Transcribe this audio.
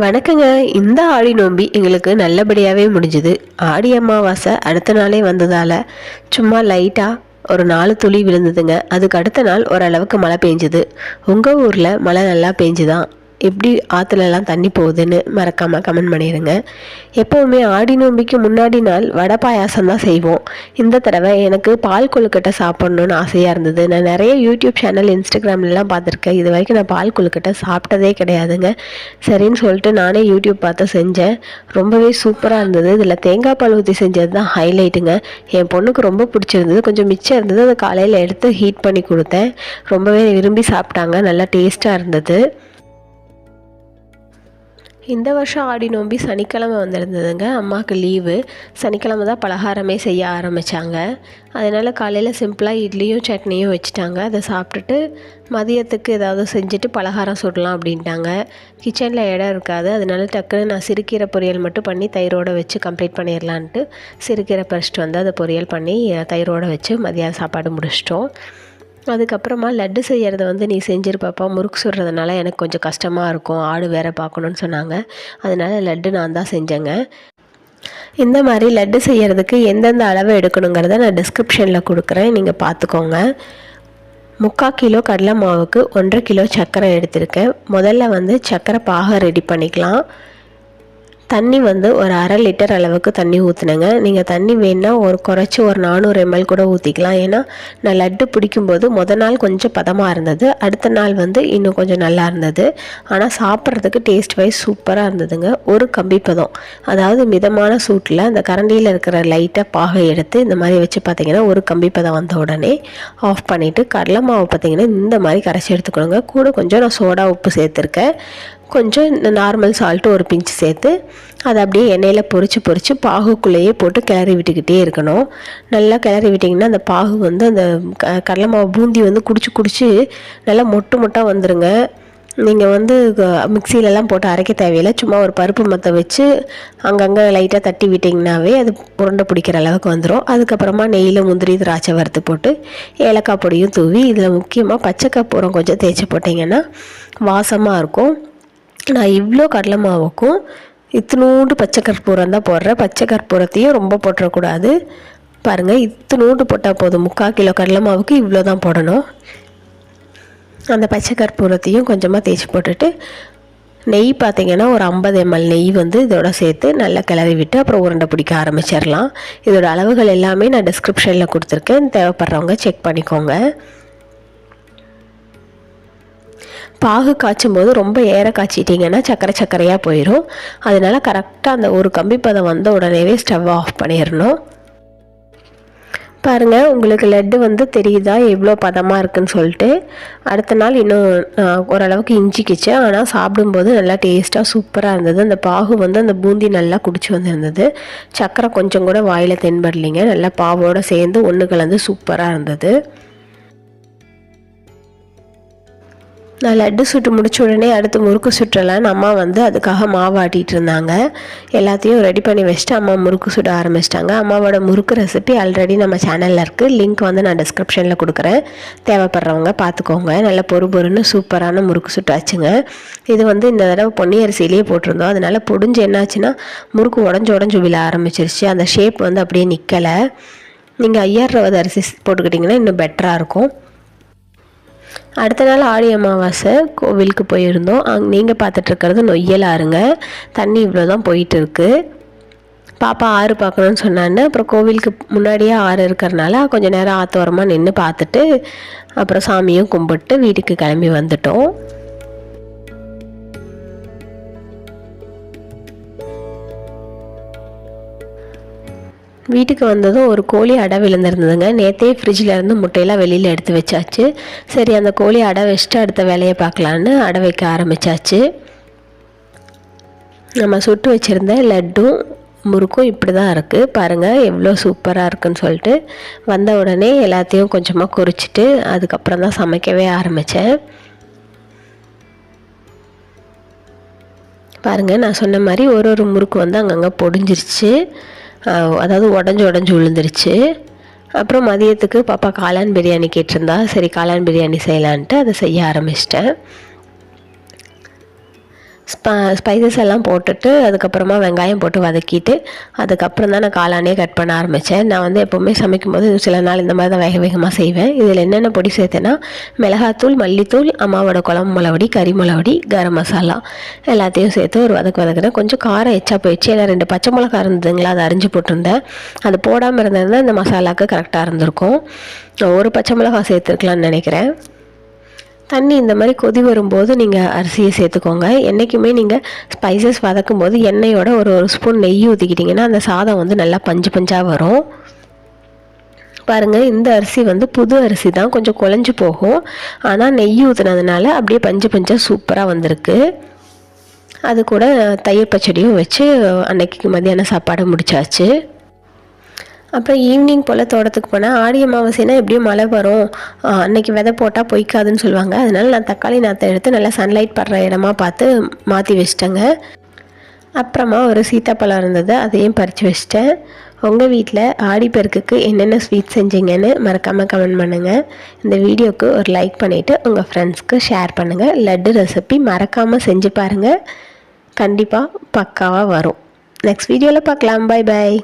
வணக்கங்க. இந்த ஆடி நோம்பி எங்களுக்கு நல்லபடியாகவே முடிஞ்சுது. ஆடி அமாவாசை அடுத்த நாளே வந்ததால் சும்மா லைட்டாக ஒரு நாலு துளி விழுந்ததுங்க. அதுக்கு அடுத்த நாள் ஓரளவுக்கு மழை பெஞ்சுது. உங்கள் ஊரில் மழை நல்லா பெஞ்சுதான் எப்படி ஆற்றுலலாம் தண்ணி போகுதுன்னு மறக்காமல் கமெண்ட் பண்ணிடுங்க. எப்போவுமே ஆடி நோம்பிக்கு முன்னாடி நாள் வடை பாயாசம் தான் செய்வோம். இந்த தடவை எனக்கு பால் கொழுக்கட்டை சாப்பிட்ணுன்னு ஆசையாக இருந்தது. நான் நிறைய யூடியூப் சேனல் இன்ஸ்டாகிராம்லலாம் பார்த்துருக்கேன். இது வரைக்கும் நான் பால் கொழுக்கட்டை சாப்பிட்டதே கிடையாதுங்க. சரின்னு சொல்லிட்டு நானே யூடியூப் பார்த்து செஞ்சேன். ரொம்பவே சூப்பராக இருந்தது. இதில் தேங்காய் பால் ஊற்றி செஞ்சது தான் ஹைலைட்டுங்க என் பொண்ணுக்கு ரொம்ப பிடிச்சிருந்தது. கொஞ்சம் மிச்சம் இருந்தது அதை காலையில் எடுத்து ஹீட் பண்ணி கொடுத்தேன். ரொம்பவே விரும்பி சாப்பிட்டாங்க. நல்லா டேஸ்ட்டாக இருந்தது. இந்த வருஷம் ஆடி நோம்பி சனிக்கிழமை வந்திருந்ததுங்க. அம்மாவுக்கு லீவு. சனிக்கிழமை தான் பலகாரமே செய்ய ஆரம்பித்தாங்க அதனால் காலையில் சிம்பிளாக இட்லியும் சட்னியும் வச்சுட்டாங்க. அதை சாப்பிட்டுட்டு மதியத்துக்கு ஏதாவது செஞ்சுட்டு பலகாரம் சுடலாம் அப்படின்ட்டாங்க. கிச்சனில் இடம் இருக்காது. அதனால டக்குன்னு நான் சிறுக்கீரை பொரியல் மட்டும் பண்ணி தயிரோடு வச்சு கம்ப்ளீட் பண்ணிடலான்ட்டு சிறுக்கீரை பறிச்சிட்டு வந்து அதை பொரியல் பண்ணி தயிரோடு வச்சு மதியம் சாப்பாடு முடிச்சிட்டோம். அதுக்கப்புறமா லட்டு செய்கிறத வந்து நீ செஞ்சுருப்பாப்பா முறுக்கு சுடுறதுனால எனக்கு கொஞ்சம் கஷ்டமாக இருக்கும். ஆடு வேற பார்க்கணுன்னு சொன்னாங்க. அதனால் லட்டு நான் தான் செஞ்சேங்க. இந்த மாதிரி லட்டு செய்கிறதுக்கு எந்தெந்த அளவு எடுக்கணுங்கிறத நான் டிஸ்கிரிப்ஷனில் கொடுக்குறேன். நீங்கள் பார்த்துக்கோங்க. முக்கால் கிலோ கடலை மாவுக்கு ஒன்றரை கிலோ சர்க்கரை எடுத்திருக்கேன். முதல்ல வந்து சர்க்கரை பாகை ரெடி பண்ணிக்கலாம். தண்ணி வந்து ஒரு அரை லிட்டர் அளவுக்கு தண்ணி ஊற்றுனேங்க நீங்கள் தண்ணி வேணா ஒரு குறைச்சி ஒரு நானூறு எம்எல் கூட ஊற்றிக்கலாம் ஏன்னா நான் லட்டு பிடிக்கும்போது மொதல் நாள் கொஞ்சம் பதமாக இருந்தது. அடுத்த நாள் வந்து இன்னும் கொஞ்சம் நல்லா இருந்தது. ஆனால் சாப்பிட்றதுக்கு டேஸ்ட் வைஸ் சூப்பராக இருந்ததுங்க. ஒரு கம்பி பதம். அதாவது மிதமான சூட்டில் அந்த கரண்டியில் இருக்கிற லைட்டாக பாகை எடுத்து இந்த மாதிரி வச்சு பார்த்தீங்கன்னா ஒரு கம்பி பதம் வந்த உடனே ஆஃப் பண்ணிவிட்டு கடலை மாவு பார்த்தீங்கன்னா இந்த மாதிரி கரைச்சி எடுத்துக்கணுங்க. கூட கொஞ்சம் நான் சோடா உப்பு சேர்த்துருக்கேன். கொஞ்சம் இந்த நார்மல் சால்ட்டு ஒரு பிஞ்சு சேர்த்து அதை அப்படியே எண்ணெயில் பொரித்து பொறிச்சு பாகுக்குள்ளேயே போட்டு கிளறி விட்டுக்கிட்டே இருக்கணும். நல்லா கிளறி விட்டிங்கன்னா அந்த பாகு வந்து அந்த க கடலை மாவு பூந்தி வந்து குடிச்சு குடிச்சு நல்லா மொட்டு மொட்டாக வந்துடுங்க நீங்கள் வந்து மிக்சிலெலாம் போட்டு அரைக்க தேவையில்லை. சும்மா ஒரு பருப்பு மற்ற வச்சு அங்கங்கே லைட்டாக தட்டி விட்டிங்கனாவே அது உருண்டை பிடிக்கிற அளவுக்கு வந்துடும் அதுக்கப்புறமா நெய்யில் முந்திரி திராட்சை வறுத்து போட்டு ஏலக்காய் பொடியும் தூவி இதில் முக்கியமாக பச்சைக்காய் பூரம் கொஞ்சம் தேய்ச்சி போட்டிங்கன்னா வாசமாக இருக்கும். நான் இவ்வளோ கடலை மாவுக்கும் இத்தினூண்டு பச்சை கற்பூரம் தான் போடுறேன். பச்சை கற்பூரத்தையும் ரொம்ப போட்டுறக்கூடாது. பாருங்கள் இத்தினூண்டு போட்டால் போதும். முக்கால் கிலோ கடலை மாவுக்கு இவ்வளோ தான் போடணும். அந்த பச்சை கற்பூரத்தையும் கொஞ்சமாக தேய்ச்சி போட்டுட்டு நெய் பார்த்திங்கன்னா ஒரு ஐம்பது எம்எல் நெய் வந்து இதோட சேர்த்து நல்லா கிளறி விட்டு அப்புறம் உருண்டை பிடிக்க ஆரம்பிச்சிடலாம். இதோட அளவுகள் எல்லாமே நான் டிஸ்கிரிப்ஷனில் கொடுத்துருக்கேன். தேவைப்படுறவங்க செக் பண்ணிக்கோங்க. பாகு காய்ச்சும் போது ரொம்ப ஏற காய்ச்சிட்டிங்கன்னா சக்கரை சக்கரையாக போயிடும் அதனால் கரெக்டாக அந்த ஒரு கம்பி பதம் வந்த உடனேவே ஸ்டவ் ஆஃப் பண்ணிடணும் பாருங்கள் உங்களுக்கு லட்டு வந்து தெரியுதா? எவ்வளோ பதமாக இருக்குன்னு சொல்லிட்டு. அடுத்த நாள் இன்னும் ஓரளவுக்கு இஞ்சிக்கிச்சு. ஆனால் சாப்பிடும்போது நல்லா டேஸ்ட்டாக சூப்பராக இருந்தது. அந்த பாகு வந்து அந்த பூந்தி நல்லா குடிச்சு வந்திருந்தது. சக்கரை கொஞ்சம் கூட வாயில் தென்படலைங்க. நல்லா பாவோடு சேர்ந்து ஒன்று கலந்து சூப்பராக இருந்தது. நான் லட்டு சுட்டு முடிச்ச உடனே அடுத்து முறுக்கு சுட்டலான்னு அம்மா வந்து அதுக்காக மாவு ஆட்டிகிட்டு இருந்தாங்க. எல்லாத்தையும் ரெடி பண்ணி வச்சுட்டு அம்மா முறுக்கு சுட ஆரம்பிச்சிட்டாங்க. அம்மாவோட முறுக்கு ரெசிபி ஆல்ரெடி நம்ம சேனலில் இருக்குது லிங்க் வந்து நான் டிஸ்கிரிப்ஷனில் கொடுக்குறேன். தேவைப்படுறவங்க பார்த்துக்கோங்க நல்ல பொறு பொறுன்னு சூப்பரான முறுக்கு சுட்டாச்சுங்க. இது வந்து இந்த தடவை பொன்னி அரிசியிலேயே போட்டிருந்தோம். அதனால் பொடிஞ்சு என்னாச்சுன்னா முறுக்கு உடஞ்சி உடஞ்சி விழ ஆரம்பிச்சிருச்சு. அந்த ஷேப் வந்து அப்படியே நிற்கலை நீங்கள் ஐயாயிரம் அரிசி போட்டுக்கிட்டிங்கன்னா இன்னும் பெட்டராக இருக்கும். அடுத்த நாள் ஆடி அமாவாசை கோவிலுக்கு போயிருந்தோம். அங்கே நீங்கள் பார்த்துட்ருக்கிறது நொய்யலாருங்க தண்ணி இவ்வளோ தான் போயிட்டு இருக்குது பாப்பா ஆறு பார்க்கணுன்னு சொன்னான்னு அப்புறம் கோவிலுக்கு முன்னாடியே ஆறு இருக்கிறனால கொஞ்சம் நேரம் ஆத்தோரமாக நின்று பார்த்துட்டு அப்புறம் சாமியும் கும்பிட்டு வீட்டுக்கு கிளம்பி வந்துட்டோம். வீட்டுக்கு வந்ததும் ஒரு கோழி அடை விழுந்திருந்ததுங்க. நேற்றே ஃப்ரிட்ஜில் இருந்து முட்டையெல்லாம் வெளியில் எடுத்து வச்சாச்சு. சரி அந்த கோழி அடை வச்சுட்டு அடுத்த வேலையை பார்க்கலான்னு அடை வைக்க ஆரம்பித்தாச்சு நம்ம சுட்டு வச்சுருந்த லட்டும் முறுக்கும் இப்படி தான் இருக்குது பாருங்கள் எவ்வளோ சூப்பராக இருக்குன்னு சொல்லிட்டு வந்த உடனே எல்லாத்தையும் கொஞ்சமாக குறிச்சிட்டு அதுக்கப்புறம் தான் சமைக்கவே ஆரம்பித்தேன் பாருங்கள் நான் சொன்ன மாதிரி ஒரு ஒரு முறுக்கு வந்து அங்கங்கே பொடிஞ்சிருச்சு. அதாவது உடஞ்சி உடஞ்சி விழுந்துருச்சு. அப்புறம் மதியத்துக்கு பாப்பா காளான் பிரியாணி கேட்டிருந்தா சரி காளான் பிரியாணி செய்யலான்ட்டு அதை செய்ய ஆரம்பிச்சிட்டேன். ஸ்பைசஸ் எல்லாம் போட்டுட்டு அதுக்கப்புறமா வெங்காயம் போட்டு வதக்கிட்டு அதுக்கப்புறம் தான் நான் காளானே கட் பண்ண ஆரம்பித்தேன் நான் வந்து எப்போவுமே சமைக்கும் போது சில நாள் இந்த மாதிரி தான் வேக வேகமாக செய்வேன். இதில் என்னென்ன பொடி சேர்த்தேன்னா மிளகாத்தூள் மல்லித்தூள் அம்மாவோட குழம்பு மிளவடி கறி மிளவடி கரம் மசாலா எல்லாத்தையும் சேர்த்து ஒரு வதக்கு வதக்குனேன். கொஞ்சம் காரம் எச்சா போயிடுச்சு. ஏன்னா ரெண்டு பச்சை மிளகா இருந்ததுங்களா அதை அரிஞ்சு போட்டிருந்தேன். அது போடாமல் இருந்திருந்தால் இந்த மசாலாவுக்கு கரெக்டாக இருந்திருக்கும். ஒரு பச்சை மிளகா சேர்த்துருக்கலான்னு நினைக்கிறேன். தண்ணி இந்த மாதிரி கொதி வரும்போது நீங்கள் அரிசியை சேர்த்துக்கோங்க. என்றைக்குமே நீங்கள் ஸ்பைசஸ் வதக்கும் போது எண்ணெயோட ஒரு ஒரு ஸ்பூன் நெய் ஊற்றிக்கிட்டிங்கன்னா அந்த சாதம் வந்து நல்லா பஞ்சு பஞ்சாக வரும். பாருங்கள் இந்த அரிசி வந்து புது அரிசி தான். கொஞ்சம் குழஞ்சி போகும். ஆனால் நெய் ஊற்றுனதுனால அப்படியே பஞ்சு பஞ்சாக சூப்பராக வந்திருக்கு. அது கூட தயிர் பச்சடியும் வச்சு அன்னைக்கு மத்தியான சாப்பாடு முடிச்சாச்சு. அப்புறம் ஈவினிங் போல் தோட்டத்துக்கு போனேன் ஆடி அமாவாசைனா எப்படியும் மழை வரும். அன்னைக்கு விதை போட்டால் பொய்க்காதுன்னு சொல்லுவாங்க. அதனால நான் தக்காளி நாற்றை எடுத்து நல்லா சன்லைட் படுற இடமா பார்த்து மாற்றி வச்சிட்டேங்க. அப்புறமா ஒரு சீத்தாப்பழம் இருந்தது அதையும் பறித்து வச்சிட்டேன். உங்கள் வீட்டில் ஆடிப்பெருக்குக்கு என்னென்ன ஸ்வீட் செஞ்சீங்கன்னு மறக்காமல் கமெண்ட் பண்ணுங்கள் இந்த வீடியோவுக்கு ஒரு லைக் பண்ணிவிட்டு உங்கள் ஃப்ரெண்ட்ஸ்க்கு ஷேர் பண்ணுங்கள் லட்டு ரெசிபி மறக்காமல் செஞ்சு பாருங்கள் கண்டிப்பாக பக்காவாக வரும். நெக்ஸ்ட் வீடியோவில் பார்க்கலாம். Bye bye